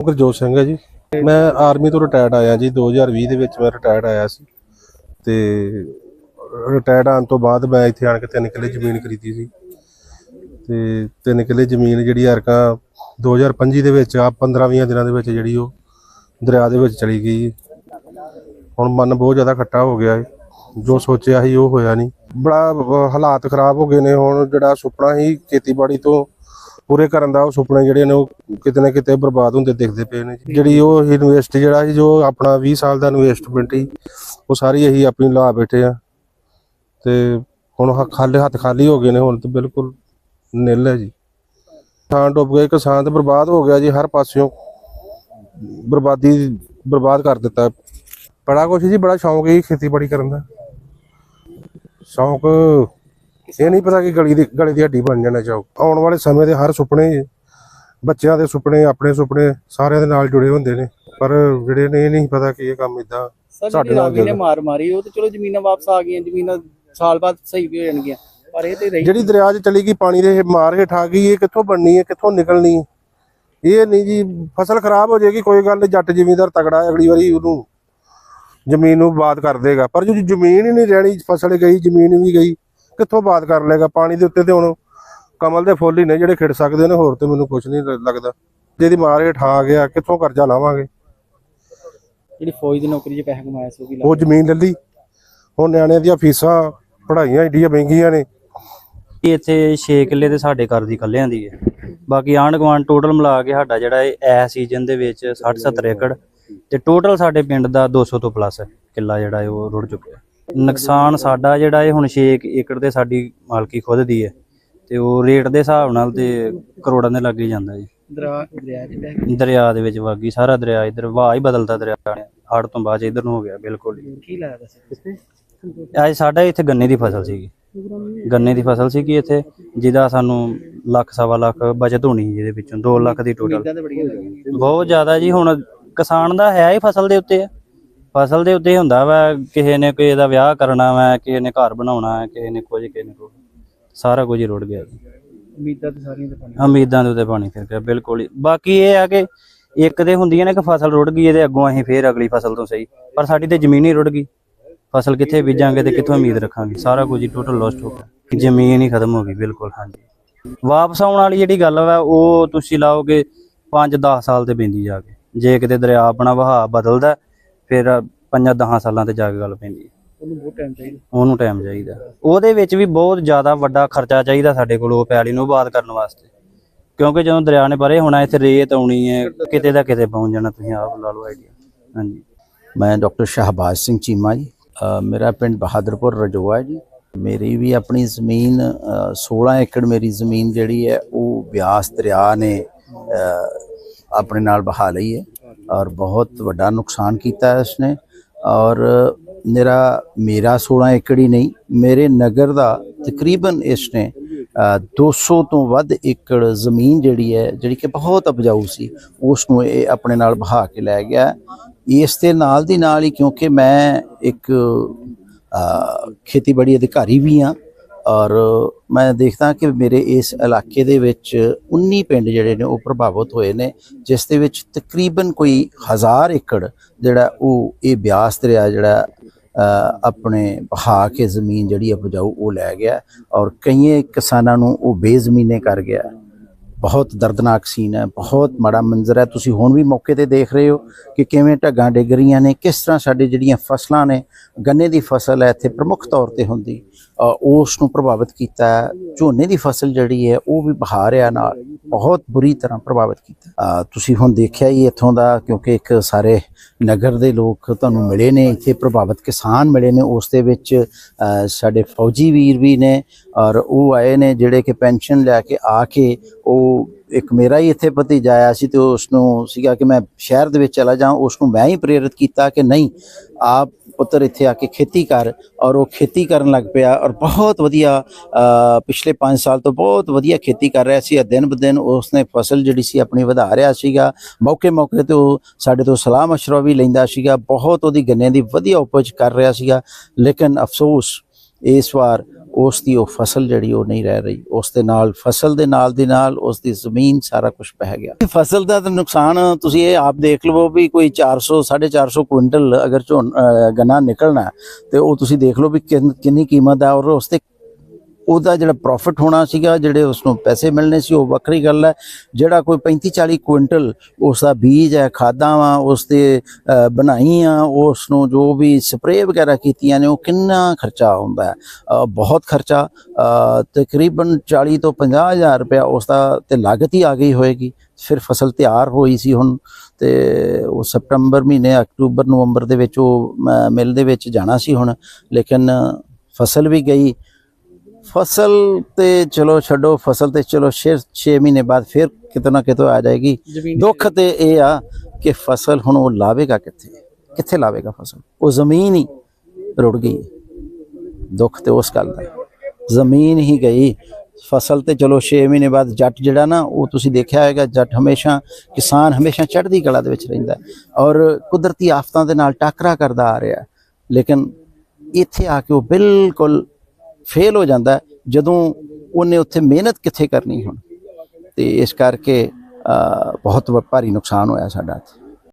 ਗੁਰਜੋਤ ਸਿੰਘ ਹੈ ਜੀ। ਮੈਂ ਆਰਮੀ ਤੋਂ ਰਿਟਾਇਰਡ ਆਇਆ ਜੀ 2020 ਦੇ ਵਿੱਚ ਮੈਂ ਰਿਟਾਇਰਡ ਆਇਆ ਸੀ। ਤੇ ਰਿਟਾਇਰਡ ਆਉਣ ਤੋਂ ਬਾਅਦ ਮੈਂ ਇੱਥੇ ਆਣ ਕੇ ਤਿੰਨ ਕਿੱਲੇ ਜ਼ਮੀਨ ਖਰੀਦੀ ਸੀ। ਤੇ ਤਿੰਨ ਕਿੱਲੇ ਜ਼ਮੀਨ ਜਿਹੜੀ ਅਰਕਾ 2025 ਦੇ ਵਿੱਚ ਆ 15-20 ਦਿਨਾਂ ਦੇ ਵਿੱਚ ਜਿਹੜੀ ਉਹ ਦਰਿਆ ਦੇ ਵਿੱਚ ਚਲੀ ਗਈ ਹੁਣ ਮਨ ਬਹੁਤ ਜ਼ਿਆਦਾ ਖੱਟਾ ਹੋ ਗਿਆ ਹੈ ਜੋ ਸੋਚਿਆ ਸੀ ਉਹ ਹੋਇਆ ਨਹੀਂ। ਬੜਾ ਹਾਲਾਤ ਖਰਾਬ ਹੋ ਗਏ ਨੇ। ਹੁਣ ਜਿਹੜਾ ਸੁਪਨਾ ਸੀ ਖੇਤੀਬਾੜੀ ਤੋਂ ਪੂਰੇ ਕਰਨ ਦਾ ਉਹ ਸੁਪਨੇ ਜਿਹੜੇ ਨੇ ਉਹ ਕਿਤੇ ਨਾ ਕਿਤੇ ਬਰਬਾਦ ਹੁੰਦੇ ਦਿਖਦੇ ਪਏ ਨੇ ਜਿਹੜੀ ਉਹ ਇਨਵੈਸਟ ਜਿਹੜਾ ਸੀ, ਜੋ ਆਪਣਾ 20 ਸਾਲ ਦਾ ਇਨਵੈਸਟਮੈਂਟ ਸੀ, ਉਹ ਸਾਰੀ ਅਸੀਂ ਆਪਣੀ ਲਾ ਬੈਠੇ ਆ। ਤੇ ਹੁਣ ਖਾਲੀ ਹੱਥ ਖਾਲੀ ਹੋ ਗਏ ਨੇ ਹੁਣ ਤੇ ਬਿਲਕੁਲ ਨਿਲ ਹੈ ਜੀ। ਕਿਸਾਨ ਡੁੱਬ ਗਏ, ਕਿਸਾਨ ਤੇ ਬਰਬਾਦ ਹੋ ਗਿਆ ਜੀ, ਹਰ ਪਾਸਿਓਂ ਬਰਬਾਦੀ, ਬਰਬਾਦ ਕਰ ਦਿੱਤਾ। ਬੜਾ ਕੁਛ ਜੀ, ਬੜਾ ਸ਼ੌਂਕ ਹੈ ਜੀ ਖੇਤੀਬਾੜੀ ਕਰਨ ਦਾ। ਸ਼ੌਂਕ ਇਹ ਨਹੀਂ ਪਤਾ ਕਿ ਗਲੀ ਦੀ ਗਲੀ ਦੀ ਹੱਡੀ ਬਣ ਜਾਣਾ ਚਾਹੋ ਆਉਣ ਵਾਲੇ ਸਮੇਂ ਦੇ ਹਰ ਸੁਪਨੇ ਬੱਚਿਆਂ ਦੇ ਸੁਪਨੇ ਆਪਣੇ ਸੁਪਨੇ ਸਾਰਿਆਂ ਦੇ ਨਾਲ ਜੁੜੇ ਹੁੰਦੇ ਨੇ ਪਰ ਜਿਹੜੇ ਨੇ ਇਹ ਨਹੀਂ ਪਤਾ ਕਿ ਇਹ ਕੰਮ ਇਦਾਂ ਸਾਡੇ ਨਾਲ ਨੇ। ਮਾਰ ਮਾਰੀ ਉਹ ਤੇ ਚਲੋ ਜ਼ਮੀਨਾਂ ਵਾਪਸ ਆ ਗਈਆਂ ਜ਼ਮੀਨਾਂ ਸਾਲ ਬਾਅਦ ਸਹੀ ਵੀ ਹੋ ਜਾਣਗੀਆਂ ਪਰ ਇਹ ਤੇ ਰਹੀ ਜਿਹੜੀ ਦਰਿਆ 'ਚ ਚਲੀ ਗਈ ਪਾਣੀ ਦੇ ਮਾਰ ਹੇਠ ਆ ਗਈ ਇਹ ਕਿੱਥੋਂ ਬਣਨੀ ਹੈ ਕਿੱਥੋਂ ਨਿਕਲਣੀ? ਇਹ ਨਹੀਂ ਜੀ ਫਸਲ ਖਰਾਬ ਹੋ ਜਾਏਗੀ ਕੋਈ ਗੱਲ ਨੀ, ਜੱਟ ਜ਼ਿਮੀਂਦਾਰ ਤਗੜਾ ਅਗਲੀ ਵਾਰੀ ਉਹਨੂੰ ਜ਼ਮੀਨ ਨੂੰ ਬਾਦ ਕਰ ਦੇਗਾ ਪਰ ਜੋ ਜ਼ਮੀਨ ਹੀ ਨਹੀਂ ਰਹਿਣੀ ਫਸਲ ਗਈ ਜ਼ਮੀਨ ਵੀ ਗਈ ਕਿੱਥੋਂ ਬਾਦ ਕਰ ਲੇਗਾ ਪਾਣੀ ਦੇ ਉੱਤੇ ਤੇ ਹੁਣ ਕਮਲ ਦੇ ਫੁੱਲ ਹੀ ਨੇ ਜਿਹੜੇ ਖਿੜ ਸਕਦੇ ਨੇ ਹੋਰ ਤੇ ਮੈਨੂੰ ਕੁਝ ਨਹੀਂ ਲੱਗਦਾ। ਜਿਹਦੀ ਮਾਰ ਹੇਠ ਆ ਗਿਆ ਕਿੱਥੋਂ ਕਰਜ਼ਾ ਲਾਵਾਂਗੇ? ਜਿਹੜੀ ਫੌਜ ਦੀ ਨੌਕਰੀ 'ਚ ਪੈਸਾ ਕਮਾਇਆ ਸੀ ਉਹ ਵੀ ਉਹ ਜ਼ਮੀਨ ਲੈ ਲਈ। ਹੁਣ ਨਿਆਣਿਆਂ ਦੀਆਂ ਫੀਸਾਂ ਪੜ੍ਹਾਈਆਂ ਏਡੀਆਂ ਮਹਿੰਗੀਆਂ ਨੇ। ਇਹ ਇੱਥੇ 6 ਕਿੱਲੇ ਤੇ ਸਾਡੇ ਘਰ ਦੀ ਕੱਲਿਆਂ ਦੀ ਹੈ। ਬਾਕੀ ਆਂਢ ਗੁਆਂਢ ਟੋਟਲ ਮਿਲਾ ਕੇ ਸਾਡਾ ਜਿਹੜਾ ਇਹ ਐ ਸੀਜ਼ਨ ਦੇ ਵਿੱਚ 60 70 ਏਕੜ ਤੇ ਟੋਟਲ ਸਾਡੇ ਪਿੰਡ ਦਾ 200 ਤੋਂ ਪਲੱਸ ਕਿੱਲਾ ਜਿਹੜਾ ਉਹ ਰੁੜ ਚੁੱਕਿਆ। ਨੁਕਸਾਨ ਸਾਡਾ ਜਿਹੜਾ ਇਹ ਹੁਣ 6 ਏਕੜ ਤੇ ਸਾਡੀ ਮਾਲਕੀ ਖੁਦ ਦੀ ਹੈ ਤੇ ਉਹ ਰੇਟ ਦੇ ਹਿਸਾਬ ਨਾਲ ਤੇ ਕਰੋੜਾਂ ਦੇ ਲੱਗ ਜਾਂਦਾ ਜੀ। ਦਰਿਆ ਦੇ ਵਿੱਚ ਵਾਗੀ ਸਾਰਾ ਦਰਿਆ ਇਧਰ ਵਾਹ ਹੀ ਬਦਲਦਾ ਦਰਿਆ ਨੇ। ਹੜ ਤੋਂ ਬਾਅਦ ਇਧਰ ਨੂੰ ਹੋ ਗਿਆ ਬਿਲਕੁਲ ਕੀ ਲੱਗਦਾ ਸੀ ਅੱਜ ਸਾਡਾ ਇੱਥੇ ਗੰਨੇ ਦੀ ਫਸਲ ਸੀਗੀ। ਗੰਨੇ ਦੀ ਫਸਲ ਸੀਗੀ ਇੱਥੇ ਜਿਹਦਾ ਸਾਨੂੰ ਲੱਖ ਸਵਾ ਲੱਖ ਬਚਤ ਹੋਣੀ ਜਿਹਦੇ ਵਿੱਚੋਂ 2 ਲੱਖ ਦੀ ਟੋਟਲ ਬਹੁਤ ਜ਼ਿਆਦਾ ਜੀ ਹੁਣ ਕਿਸਾਨ ਦਾ ਹੈ ਹੀ ਫਸਲ ਦੇ ਉੱਤੇ। ਆ ਫਸਲ ਦੇ ਉੱਤੇ ਹੁੰਦਾ ਵਾ ਕਿਸੇ ਨੇ ਕਿਸੇ ਦਾ ਵਿਆਹ ਕਰਨਾ ਵਾ ਕਿਸੇ ਨੇ ਘਰ ਬਣਾਉਣਾ ਹੈ ਕਿਸੇ ਨੇ ਕੁਝ ਕਿਸੇ ਨੇ ਕੁਝ। ਸਾਰਾ ਕੁਝ ਹੀ ਰੁੜ ਗਿਆ। ਜੀ ਉਮੀਦਾਂ ਤੇ ਸਾਰੀਆਂ ਤੇ ਪਾਣੀ ਉਮੀਦਾਂ ਦੇ ਉੱਤੇ ਪਾਣੀ ਫਿਰ ਗਿਆ ਬਿਲਕੁਲ ਹੀ। ਬਾਕੀ ਇਹ ਆ ਕਿ ਇੱਕ ਤੇ ਹੁੰਦੀਆਂ ਨੇ ਕਿ ਫਸਲ ਰੁੜ ਗਈ ਇਹਦੇ ਅੱਗੋਂ ਅਸੀਂ ਫੇਰ ਅਗਲੀ ਫਸਲ ਤੋਂ ਸਹੀ। ਪਰ ਸਾਡੀ ਤੇ ਜ਼ਮੀਨ ਹੀ ਰੁੜ ਗਈ। ਫਸਲ ਕਿੱਥੇ ਬੀਜਾਂਗੇ ਤੇ ਕਿੱਥੋਂ ਉਮੀਦ ਰੱਖਾਂਗੇ? ਸਾਰਾ ਕੁਝ ਹੀ ਟੋਟਲ ਲੋਸਟ ਹੋ ਗਿਆ। ਜ਼ਮੀਨ ਹੀ ਖਤਮ ਹੋ ਗਈ ਬਿਲਕੁਲ ਹਾਂਜੀ। ਵਾਪਸ ਆਉਣ ਵਾਲੀ ਜਿਹੜੀ ਗੱਲ ਵਾ ਉਹ ਤੁਸੀਂ ਲਾਓ ਕਿ 5-10 ਸਾਲ ਤੇ ਪੈਂਦੀ ਜਾ ਕੇ ਜੇ ਕਿਤੇ ਦਰਿਆ ਆਪਣਾ ਵਹਾਅ ਬਦਲਦਾ ਫਿਰ 5-10 ਸਾਲਾਂ ਤੇ ਜਾ ਕੇ ਗੱਲ ਪੈਂਦੀ ਹੈ। ਉਹਨੂੰ ਬਹੁਤ ਟਾਈਮ ਚਾਹੀਦਾ। ਉਹਨੂੰ ਟਾਈਮ ਚਾਹੀਦਾ। ਉਹਦੇ ਵਿੱਚ ਵੀ ਬਹੁਤ ਜ਼ਿਆਦਾ ਵੱਡਾ ਖਰਚਾ ਚਾਹੀਦਾ ਸਾਡੇ ਕੋਲ ਉਹ ਪੈਲੀ ਨੂੰ ਆਬਾਦ ਕਰਨ ਵਾਸਤੇ। ਕਿਉਂਕਿ ਜਦੋਂ ਦਰਿਆ ਨੇ ਪਰੇ ਹੋਣਾ ਇੱਥੇ ਰੇਤ ਆਉਣੀ ਹੈ ਕਿਤੇ ਦਾ ਕਿਤੇ ਪਹੁੰਚ ਜਾਣਾ ਤੁਸੀਂ ਆਪ ਲਾ ਲਓ ਆਈਡੀਆ ਹਾਂਜੀ। ਮੈਂ ਡਾਕਟਰ ਸ਼ਹਬਾਜ਼ ਸਿੰਘ ਚੀਮਾ ਜੀ। ਅ, ਮੇਰਾ ਪਿੰਡ ਬਹਾਦਰਪੁਰ ਰਜੋਆ ਹੈ ਜੀ। ਮੇਰੀ ਵੀ ਆਪਣੀ ਜ਼ਮੀਨ ਅ, 16 ਏਕੜ ਮੇਰੀ ਜ਼ਮੀਨ ਜਿਹੜੀ ਹੈ ਉਹ ਬਿਆਸ ਦਰਿਆ ਨੇ ਅ, ਆਪਣੇ ਨਾਲ ਬਹਾ ਲਈ ਹੈ। ਔਰ ਬਹੁਤ ਵੱਡਾ ਨੁਕਸਾਨ ਕੀਤਾ ਹੈ ਇਸਨੇ ਔਰ ਮੇਰਾ ਮੇਰਾ 16 ਏਕੜ ਹੀ ਨਹੀਂ ਮੇਰੇ ਨਗਰ ਦਾ ਤਕਰੀਬਨ ਇਸਨੇ ਅ, 200 ਤੋਂ ਵੱਧ ਏਕੜ ਜ਼ਮੀਨ ਜਿਹੜੀ ਹੈ ਜਿਹੜੀ ਕਿ ਬਹੁਤ ਉਪਜਾਊ ਸੀ ਉਸ ਨੂੰ ਇਹ ਆਪਣੇ ਨਾਲ ਬਹਾ ਕੇ ਲੈ ਗਿਆ। ਇਸ ਦੇ ਨਾਲ ਦੀ ਨਾਲ ਹੀ ਕਿਉਂਕਿ ਮੈਂ ਇੱਕ ਖੇਤੀਬਾੜੀ ਅਧਿਕਾਰੀ ਵੀ ਹਾਂ ਔਰ ਮੈਂ ਦੇਖਦਾ ਕਿ ਮੇਰੇ ਇਸ ਇਲਾਕੇ ਦੇ ਵਿੱਚ 19 ਪਿੰਡ ਜਿਹੜੇ ਨੇ ਉਹ ਪ੍ਰਭਾਵਿਤ ਹੋਏ ਨੇ, ਜਿਸ ਦੇ ਵਿੱਚ ਤਕਰੀਬਨ ਕੋਈ ਹਜ਼ਾਰ ਏਕੜ ਜਿਹੜਾ ਉਹ ਇਹ ਬਿਆਸ ਦਰਿਆ ਜਿਹੜਾ ਆਪਣੇ ਬਹਾ ਕੇ ਜ਼ਮੀਨ ਜਿਹੜੀ ਉਪਜਾਊ ਉਹ ਲੈ ਗਿਆ ਔਰ ਕਈਏ ਕਿਸਾਨਾਂ ਨੂੰ ਉਹ ਬੇਜ਼ਮੀਨੇ ਕਰ ਗਿਆ। ਬਹੁਤ ਦਰਦਨਾਕ ਸੀਨ ਹੈ, ਬਹੁਤ ਮਾੜਾ ਮੰਜ਼ਰ ਹੈ। ਤੁਸੀਂ ਹੁਣ ਵੀ ਮੌਕੇ ਤੇ ਦੇਖ ਰਹੇ ਹੋ ਕਿ ਕਿਵੇਂ ਢੱਗਾਂ ਡਿੱਗ ਰਹੀਆਂ ਨੇ, ਕਿਸ ਤਰ੍ਹਾਂ ਸਾਡੇ ਜਿਹੜੀਆਂ ਫਸਲਾਂ ਨੇ, ਗੰਨੇ ਦੀ ਫਸਲ ਹੈ, ਇੱਥੇ ਪ੍ਰਮੁੱਖ ਤੌਰ ਤੇ ਹੁੰਦੀ। ਉਸ ਨੂੰ ਪ੍ਰਭਾਵਿਤ ਕੀਤਾ ਝੋਨੇ ਦੀ ਫਸਲ ਜਿਹੜੀ ਹੈ, ਉਹ ਵੀ ਬਹਾ ਰਿਹਾ ਨਾਲ। ਬਹੁਤ ਬੁਰੀ ਤਰ੍ਹਾਂ ਪ੍ਰਭਾਵਿਤ ਕੀਤਾ। ਤੁਸੀਂ ਹੁਣ ਦੇਖਿਆ ਹੀ ਇੱਥੋਂ ਦਾ, ਕਿਉਂਕਿ ਇੱਕ ਸਾਰੇ ਨਗਰ ਦੇ ਲੋਕ ਤੁਹਾਨੂੰ ਮਿਲੇ ਨੇ, ਇੱਥੇ ਪ੍ਰਭਾਵਿਤ ਕਿਸਾਨ ਮਿਲੇ ਨੇ, ਉਸ ਦੇ ਵਿੱਚ ਸਾਡੇ ਫੌਜੀ ਵੀਰ ਵੀ ਨੇ, ਔਰ ਉਹ ਆਏ ਨੇ, ਜਿਹੜੇ ਕਿ ਪੈਨਸ਼ਨ ਲੈ ਕੇ ਆ ਕੇ ਉਹ ਇੱਕ ਮੇਰਾ ਹੀ ਇੱਥੇ ਭਤੀਜਾ ਆਇਆ ਸੀ ਤੇ ਉਸ ਨੂੰ ਸੀਗਾ ਕਿ ਮੈਂ ਸ਼ਹਿਰ ਦੇ ਵਿੱਚ ਚਲਾ ਜਾਵਾਂ ਉਸ ਨੂੰ ਮੈਂ ਹੀ ਪ੍ਰੇਰਿਤ ਕੀਤਾ ਕਿ ਨਹੀਂ, ਆਪ ਪੁੱਤਰ ਇੱਥੇ ਆ ਕੇ ਖੇਤੀ ਕਰ ਔਰ ਉਹ ਖੇਤੀ ਕਰਨ ਲੱਗ ਪਿਆ ਔਰ ਬਹੁਤ ਵਧੀਆ ਪਿਛਲੇ 5 ਸਾਲ ਤੋਂ ਬਹੁਤ ਵਧੀਆ ਖੇਤੀ ਕਰ ਰਿਹਾ ਸੀ ਦਿਨ ਬ ਦਿਨ ਉਸਨੇ ਫਸਲ ਜਿਹੜੀ ਸੀ ਆਪਣੀ ਵਧਾ ਰਿਹਾ ਸੀਗਾ। ਮੌਕੇ ਮੌਕੇ ਤੇ ਉਹ ਸਾਡੇ ਤੋਂ ਸਲਾਹ ਮਸ਼ਵਰਾ ਵੀ ਲੈਂਦਾ ਸੀਗਾ। ਬਹੁਤ ਉਹਦੀ ਗੰਨੇ ਦੀ ਵਧੀਆ ਉਪਜ ਕਰ ਰਿਹਾ ਸੀਗਾ। ਲੇਕਿਨ ਅਫਸੋਸ ਇਸ ਵਾਰ ਉਸ ਦੀ ਉਹ ਫਸਲ ਜਿਹੜੀ ਉਹ ਨਹੀਂ ਰਹਿ ਰਹੀ। ਉਸ ਦੇ ਨਾਲ, ਫਸਲ ਦੇ ਨਾਲ ਦੀ ਨਾਲ ਉਸ ਦੀ ਜ਼ਮੀਨ ਸਾਰਾ ਕੁਝ ਬਹਿ ਗਿਆ। ਫਸਲ ਦਾ ਤਾਂ ਨੁਕਸਾਨ ਤੁਸੀਂ ਇਹ ਆਪ ਦੇਖ ਲਵੋ ਵੀ ਕੋਈ 400 450 ਕੁਇੰਟਲ ਅਗਰ ਝੋਨਾ ਗੰਨਾ ਨਿਕਲਣਾ ਤੇ ਉਹ ਤੁਸੀਂ ਦੇਖ ਲਓ ਵੀ ਕਿੰਨੀ ਕੀਮਤ ਹੈ ਔਰ ਉਸ ਤੇ ਉਹਦਾ ਜਿਹੜਾ ਪ੍ਰੋਫਿਟ ਹੋਣਾ ਸੀਗਾ ਜਿਹੜੇ ਉਸ ਨੂੰ ਪੈਸੇ ਮਿਲਣੇ ਸੀ ਉਹ ਵੱਖਰੀ ਗੱਲ ਹੈ। ਜਿਹੜਾ ਕੋਈ 35 40 ਕੁਇੰਟਲ ਉਸ ਦਾ ਬੀਜ ਹੈ ਖਾਦਾਂ ਵਾ ਉਸ ਦੇ ਅਹ, ਬਣਾਈਆਂ ਉਸ ਨੂੰ ਜੋ ਵੀ ਸਪਰੇਅ ਵਗੈਰਾ ਕੀਤੀਆਂ ਨੇ ਉਹ ਕਿੰਨਾ ਖਰਚਾ ਹੁੰਦਾ ਹੈ? ਬਹੁਤ ਖਰਚਾ। ਤਕਰੀਬਨ 40 ਤੋਂ 50 ਹਜ਼ਾਰ ਰੁਪਇਆ ਉਸ ਦਾ ਤੇ ਲਾਗਤ ਹੀ ਆ ਗਈ ਹੋਏਗੀ। ਫਿਰ ਫਸਲ ਤਿਆਰ ਹੋਈ ਸੀ ਹੁਣ ਤੇ ਉਹ ਸਪਟੰਬਰ ਮਹੀਨੇ ਅਕਤੂਬਰ ਨਵੰਬਰ ਦੇ ਵਿੱਚ ਉਹ ਮ- ਮਿਲ ਦੇ ਵਿੱਚ ਜਾਣਾ ਸੀ ਹੁਣ। ਲੇਕਿਨ ਫਸਲ ਵੀ ਗਈ ਫਸਲ ਤੇ ਚਲੋ ਛੱਡੋ ਫਸਲ ਤੇ ਚਲੋ 6 ਮਹੀਨੇ ਬਾਅਦ ਫਿਰ ਕਿਤੇ ਨਾ ਕਿਤੇ ਆ ਜਾਏਗੀ। ਦੁੱਖ ਤੇ ਇਹ ਆ ਕਿ ਫਸਲ ਹੁਣ ਉਹ ਲਾਵੇਗਾ ਕਿੱਥੇ? ਕਿੱਥੇ ਲਾਵੇਗਾ ਫਸਲ? ਉਹ ਜ਼ਮੀਨ ਹੀ ਰੁੜ ਗਈ। ਦੁੱਖ ਤੇ ਉਸ ਗੱਲ ਦਾ। ਜ਼ਮੀਨ ਹੀ ਗਈ। ਫਸਲ ਤੇ ਚਲੋ 6 ਮਹੀਨੇ ਬਾਅਦ ਜੱਟ ਜਿਹੜਾ ਨਾ ਉਹ ਤੁਸੀਂ ਦੇਖਿਆ ਹੋਵੇਗਾ ਜੱਟ ਹਮੇਸ਼ਾ ਕਿਸਾਨ ਹਮੇਸ਼ਾ ਚੜ੍ਹਦੀ ਕਲਾ ਦੇ ਵਿੱਚ ਰਹਿੰਦਾ ਔਰ ਕੁਦਰਤੀ ਆਫਤਾਂ ਦੇ ਨਾਲ ਟੱਕਰਾ ਕਰਦਾ ਆ ਰਿਹਾ। ਲੇਕਿਨ ਇੱਥੇ ਆ ਕੇ ਉਹ ਬਿਲਕੁਲ ਫੇਲ ਹੋ ਜਾਂਦਾ ਜਦੋਂ ਉਹਨੇ ਉੱਥੇ ਮਿਹਨਤ ਕਿੱਥੇ ਕਰਨੀ ਹੁਣ? ਤੇ ਇਸ ਕਰਕੇ ਬਹੁਤ ਵ- ਭਾਰੀ ਨੁਕਸਾਨ ਹੋਇਆ ਸਾਡਾ ਇੱਥੇ।